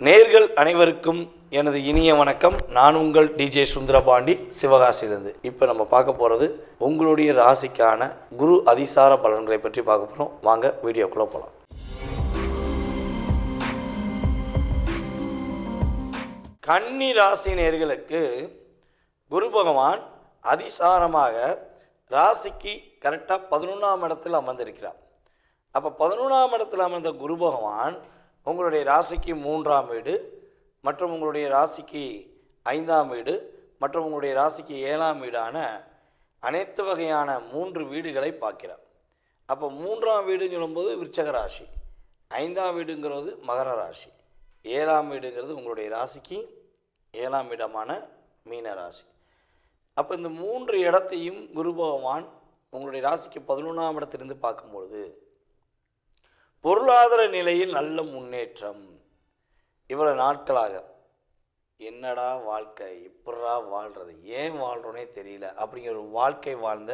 நேர்கள் அனைவருக்கும் எனது இனிய வணக்கம். நான் உங்கள் டிஜே சுந்தரபாண்டி சிவகாசியிலிருந்து. இப்போ நம்ம பார்க்க போகிறது உங்களுடைய ராசிக்கான குரு அதிசார பலன்களை பற்றி பார்க்க போகிறோம் வாங்க வீடியோக்குள்ளே போகலாம் கன்னி ராசி நேர்களுக்கு குரு பகவான் அதிசாரமாக ராசிக்கு கரெக்டாக பதினொன்றாம் இடத்தில் அமர்ந்திருக்கிறார். அப்போ பதினொன்றாம் இடத்தில் அமர்ந்த குரு பகவான் உங்களுடைய ராசிக்கு மூன்றாம் வீடு மற்றும் உங்களுடைய ராசிக்கு ஐந்தாம் வீடு மற்றும் உங்களுடைய ராசிக்கு ஏழாம் வீடான அனைத்து வகையான மூன்று வீடுகளை பார்க்கிறார் அப்போ மூன்றாம் வீடுன்னு சொல்லும்போது விருச்சக ராசி ஐந்தாம் வீடுங்கிறது மகர ராசி ஏழாம் வீடுங்கிறது உங்களுடைய ராசிக்கு ஏழாம் இடமான மீன ராசி. அப்போ இந்த மூன்று இடத்தையும் குரு பகவான் உங்களுடைய ராசிக்கு பதினொன்றாம் இடத்திலிருந்து பார்க்கும்பொழுது பொருளாதார நிலையில் நல்ல முன்னேற்றம். இவ்வளோ நாட்களாக என்னடா வாழ்க்கை? இப்படா வாழ்கிறது ஏன் வாழ்கிறோனே தெரியல. அப்படிங்கிற ஒரு வாழ்க்கை வாழ்ந்த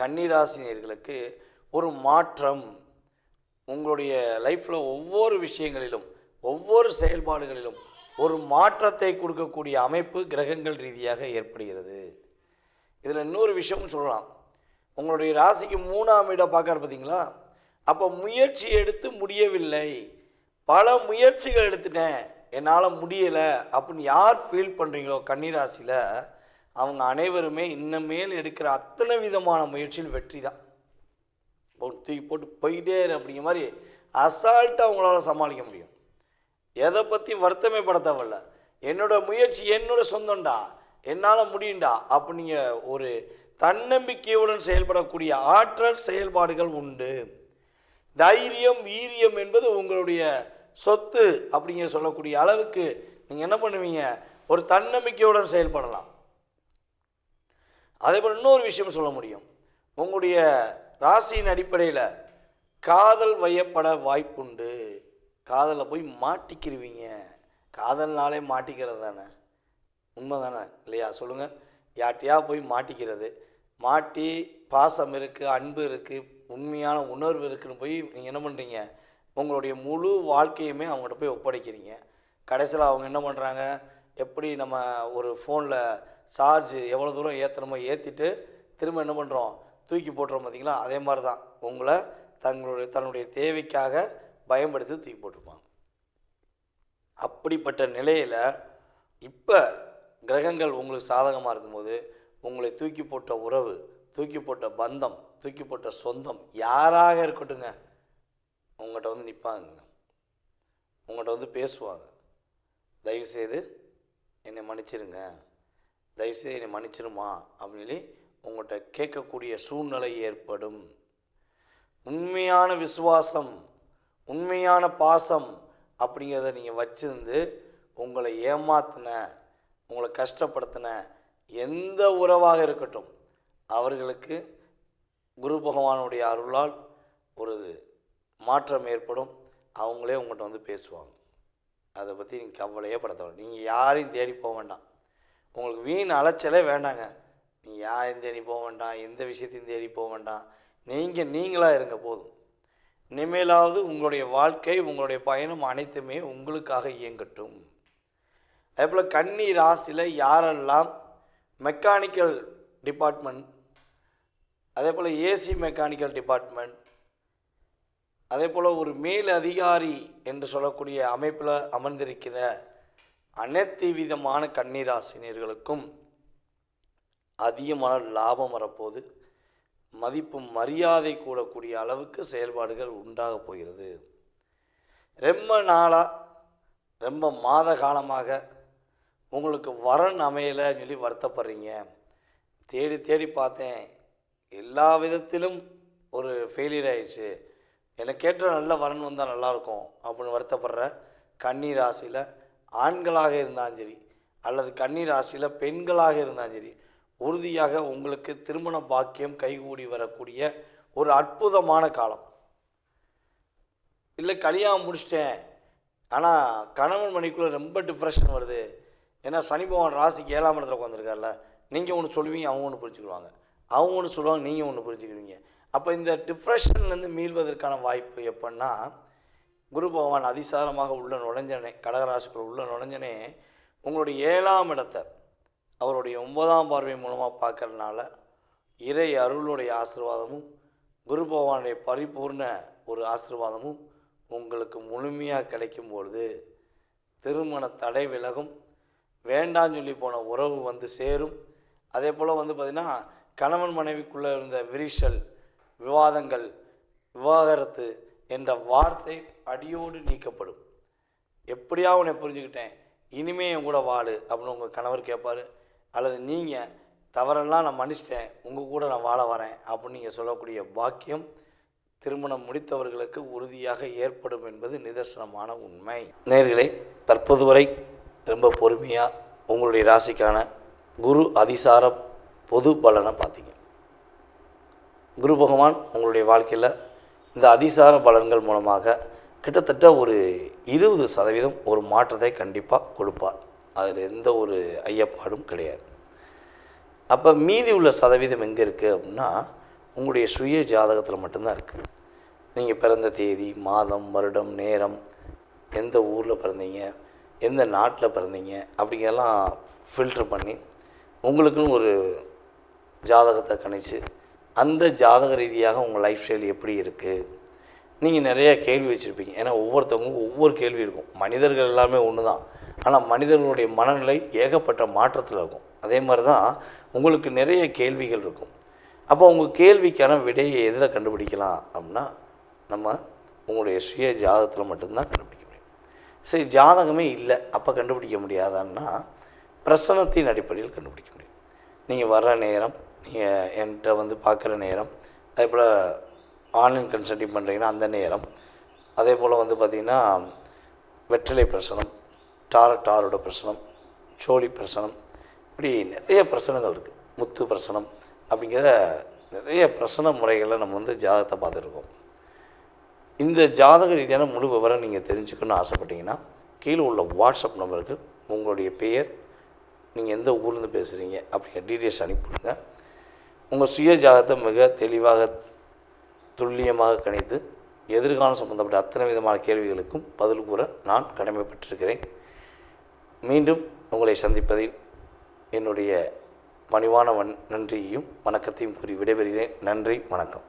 கன்னிராசினியர்களுக்கு ஒரு மாற்றம் உங்களுடைய லைஃப்பில் ஒவ்வொரு விஷயங்களிலும் ஒவ்வொரு செயல்பாடுகளிலும் ஒரு மாற்றத்தை கொடுக்கக்கூடிய அமைப்பு கிரகங்கள் ரீதியாக ஏற்படுகிறது. இதில் இன்னொரு விஷயமும் சொல்லலாம். உங்களுடைய ராசிக்கு மூணாம் இடம் பார்க்கற பார்த்தீங்களா அப்போ முயற்சி எடுத்து முடியவில்லை. பல முயற்சிகள் எடுத்துட்டேன். என்னால் முடியலை. அப்படின்னு யார் ஃபீல் பண்ணுறீங்களோ கன்னிராசியில் அவங்க அனைவருமே இன்னமேல் எடுக்கிற அத்தனை விதமான முயற்சியில் வெற்றி தான். தூக்கி போட்டு போயிட்டே அப்படிங்கிற மாதிரி அசால்ட்டாக அவங்களால சமாளிக்க முடியும். எதை பற்றி வருத்தமே பட தேவையில்ல. என்னோட முயற்சி என்னோட சொந்தம்டா. என்னால் முடியும்டா அப்படிங்க ஒரு தன்னம்பிக்கையுடன் செயல்படக்கூடிய ஆற்றல் செயல்பாடுகள் உண்டு. தைரியம் வீரியம் என்பது உங்களுடைய சொத்து அப்படிங்கிற சொல்லக்கூடிய அளவுக்கு நீங்கள் என்ன பண்ணுவீங்க? ஒரு தன்னம்பிக்கையுடன் செயல்படலாம். அதே போல் இன்னொரு விஷயம் சொல்ல முடியும். உங்களுடைய ராசியின் அடிப்படையில் காதல் வயப்பட வாய்ப்புண்டு. காதலில் போய் மாட்டிக்கிருவீங்க. காதல்னாலே மாட்டிக்கிறது தானே. உண்மை தானே இல்லையா? சொல்லுங்கள் யார்ட்டையா போய் மாட்டிக்கிறது. மாட்டி பாசம் இருக்குது அன்பு இருக்குது உண்மையான உணர்வு இருக்குன்னு போய் நீங்கள் என்ன பண்ணுறீங்க உங்களுடைய முழு வாழ்க்கையுமே அவங்ககிட்ட போய் ஒப்படைக்கிறீங்க. கடைசியில் அவங்க என்ன பண்ணுறாங்க எப்படி நம்ம ஒரு ஃபோனில் சார்ஜ் எவ்வளோ தூரம் ஏற்றணுமோ ஏற்றிட்டு திரும்ப என்ன பண்ணுறோம் தூக்கி போட்டுறோம் பார்த்திங்களா அதே மாதிரி தான் உங்களை தங்களுடைய தன்னுடைய தேவைக்காக பயன்படுத்தி தூக்கி போட்டிருப்பாங்க. அப்படிப்பட்ட நிலையில் இப்போ கிரகங்கள் உங்களுக்கு சாதகமாக இருக்கும்போது உங்களை தூக்கி போட்ட உறவு தூக்கி போட்ட பந்தம் தூக்கி போட்ட சொந்தம் யாராக இருக்கட்டுங்க உங்கள்கிட்ட வந்து நிற்பாங்க உங்கள்கிட்ட வந்து பேசுவாங்க. தயவுசெய்து என்னை மன்னிச்சிருங்க. தயவுசெய்து என்னை மன்னிச்சிருமா அப்படின்னு சொல்லி உங்கள்கிட்ட கேட்கக்கூடிய சூழ்நிலை ஏற்படும். உண்மையான விசுவாசம் உண்மையான பாசம் அப்படிங்கிறத நீங்கள் வச்சிருந்து உங்களை ஏமாத்தின உங்களை கஷ்டப்படுத்தின எந்த உறவாக இருக்கட்டும் அவர்களுக்கு குரு பகவானுடைய அருளால் ஒரு மாற்றம் ஏற்படும். அவங்களே உங்கள்கிட்ட வந்து பேசுவாங்க. அதை பற்றி நீங்கள் கவலையே படுத்த நீங்கள் யாரையும் தேடி போக வேண்டாம். உங்களுக்கு வீண் அலைச்சலே வேண்டாங்க. நீங்கள் யாரையும் தேடி போக வேண்டாம். எந்த விஷயத்தையும் தேடி போக வேண்டாம். நீங்கள் நீங்களாக இருங்க போதும். இனிமேலாவது உங்களுடைய வாழ்க்கை உங்களுடைய பயணம் அனைத்துமே உங்களுக்காக இயங்கட்டும். அதே போல் கன்னி ராசியில் யாரெல்லாம் மெக்கானிக்கல் டிபார்ட்மெண்ட் அதே போல் ஏசி மெக்கானிக்கல் டிபார்ட்மெண்ட் அதே போல் ஒரு மேல் அதிகாரி என்று சொல்லக்கூடிய அமைப்பில் அமர்ந்திருக்கிற அனைத்து விதமான கண்ணீராசினியர்களுக்கும் அதிகமான லாபம் வரப்போகுது. மதிப்பு மரியாதை கூடக்கூடிய அளவுக்கு செயல்பாடுகள் உண்டாக போகிறது. ரொம்ப நாளாக ரொம்ப மாத காலமாக உங்களுக்கு வரன் அமையலைன்னு சொல்லி வருத்தப்படுறீங்க. தேடி தேடி பார்த்தேன். எல்லா விதத்திலும் ஒரு ஃபெயிலியர் ஆயிடுச்சு. எனக்கு நல்ல வரன் வந்தால் நல்லாயிருக்கும் அப்படின்னு வருத்தப்படுற கன்னி ராசியில் ஆண்களாக இருந்தாலும் சரி அல்லது கன்னி ராசியில் பெண்களாக இருந்தாலும் சரி உறுதியாக உங்களுக்கு திருமண பாக்கியம் கைகூடி வரக்கூடிய ஒரு அற்புதமான காலம். இல்லை கல்யாணம் முடிச்சிட்டேன். ஆனால் கணவன் மணிக்குள்ளே ரொம்ப டிப்ரெஷன் வருது. ஏன்னா சனி பகவான் ராசிக்கு ஏழாம் இடத்துல உட்காந்துருக்கார்ல நீங்கள் ஒன்று சொல்லுவீங்க அவங்க ஒன்று புரிஞ்சுக்கிடுவாங்க. அவங்க ஒன்று சொல்லுவாங்க நீங்கள் ஒன்று புரிஞ்சுக்கிறீங்க. அப்போ இந்த டிப்ரெஷன்லேருந்து மீள்வதற்கான வாய்ப்பு எப்படின்னா குரு பகவான் அதிசாரமாக உள்ள நுழைஞ்சனே கடகராசிக்குள் உள்ள நுழைஞ்சனே உங்களுடைய ஏழாம் இடத்தை அவருடைய ஒன்பதாம் பார்வை மூலமாக பார்க்கறதுனால இறை அருளுடைய ஆசீர்வாதமும் குரு பகவானுடைய பரிபூர்ண ஒரு ஆசீர்வாதமும் உங்களுக்கு முழுமையாக கிடைக்கும் பொழுது திருமண தடை விலகும் வேண்டாம் சொல்லி போன உறவு வந்து சேரும். அதே போல் வந்து பார்த்திங்கன்னா கணவன் மனைவிக்குள்ளே இருந்த விரிசல் விவாதங்கள் விவாகரத்து என்ற வார்த்தை அடியோடு நீக்கப்படும். எப்படியா உன்னை புரிஞ்சுக்கிட்டேன்? இனிமே என் கூட வாழு அப்படின்னு உங்கள் கணவர் கேட்பார் அல்லது நீங்கள் தவறெல்லாம் நான் மன்னிச்சிட்டேன் உங்கள் கூட நான் வாழ வரேன் அப்படின்னு நீங்கள் சொல்லக்கூடிய பாக்கியம் திருமணம் முடித்தவர்களுக்கு உறுதியாக ஏற்படும் என்பது நிதர்சனமான உண்மை. நேர்களே தற்போது வரை ரொம்ப பொறுமையாக உங்களுடைய ராசிக்கான குரு அதிசார பொது பலனை பார்த்தீங்க. குரு பகவான் உங்களுடைய வாழ்க்கையில் இந்த அதிசார பலன்கள் மூலமாக கிட்டத்தட்ட ஒரு இருபது சதவீதம் ஒரு மாற்றத்தை கண்டிப்பாக கொடுப்பார். அதில் எந்த ஒரு ஐயப்பாடும் கிடையாது. அப்போ மீதி உள்ள சதவீதம் எங்கே இருக்குது அப்படின்னா உங்களுடைய சுய ஜாதகத்தில் மட்டும்தான் இருக்குது நீங்கள் பிறந்த தேதி மாதம் வருடம் நேரம் எந்த ஊரில் பிறந்தீங்க எந்த நாட்டில் பிறந்தீங்க அப்படிங்கெல்லாம் ஃபில்டர் பண்ணி உங்களுக்குன்னு ஒரு ஜாதகத்தை கணிச்சு அந்த ஜாதக ரீதியாக உங்கள் லைஃப் ஸ்டைல் எப்படி இருக்குது நீங்கள் நிறைய கேள்வி வச்சுருப்பீங்க. ஏன்னா ஒவ்வொருத்தவங்களுக்கும் ஒவ்வொரு கேள்வி இருக்கும். மனிதர்கள் எல்லாமே ஒன்று தான் ஆனால் மனிதர்களுடைய மனநிலை ஏகப்பட்ட மாற்றத்தில் இருக்கும். அதே மாதிரி தான் உங்களுக்கு நிறைய கேள்விகள் இருக்கும். அப்போ உங்கள் கேள்விக்கான விடையை எதில் கண்டுபிடிக்கலாம் அப்படின்னா நம்ம உங்களுடைய சுய ஜாதகத்தில் மட்டும்தான் கண்டுபிடிக்க முடியும். சரி ஜாதகமே இல்லை. அப்போ கண்டுபிடிக்க முடியாதான்னா பிரசனத்தின் அடிப்படையில் கண்டுபிடிக்க முடியும். நீங்கள் வர்ற நேரம் நீங்கள் என்கிட்ட வந்து பார்க்குற நேரம் அதே போல் ஆன்லைன் கன்சல்டிங் பண்ணுறீங்கன்னா அந்த நேரம். அதே போல் வந்து பார்த்திங்கன்னா வெற்றிலை பிரசனம் டார டாரோட பிரசனம் சோழி பிரசனம் இப்படி நிறைய பிரசனங்கள் இருக்குது முத்து பிரசனம் அப்படிங்கிற நிறைய பிரசன முறைகளை நம்ம வந்து ஜாதகத்தை பார்த்துருக்கோம். இந்த ஜாதக ரீதியான முழு விவரம் நீங்கள் தெரிஞ்சுக்கணும்னு ஆசைப்பட்டீங்கன்னா கீழே உள்ள வாட்ஸ்அப் நம்பருக்கு உங்களுடைய பெயர் நீங்கள் எந்த ஊர்லேருந்து பேசுகிறீங்க அப்படிங்கிற டீட்டெயில்ஸ் அனுப்பிவிடுங்க. உங்கள் சுய ஜாகத்தை மிக தெளிவாக துல்லியமாக கணித்து எதிர்காலம் சம்பந்தப்பட்ட அத்தனை விதமான கேள்விகளுக்கும் பதில் கூற நான் கடமைப்பட்டிருக்கிறேன். மீண்டும் உங்களை சந்திப்பதில் என்னுடைய பணிவான வன் நன்றியையும் வணக்கத்தையும் கூறி விடைபெறுகிறேன். நன்றி வணக்கம்.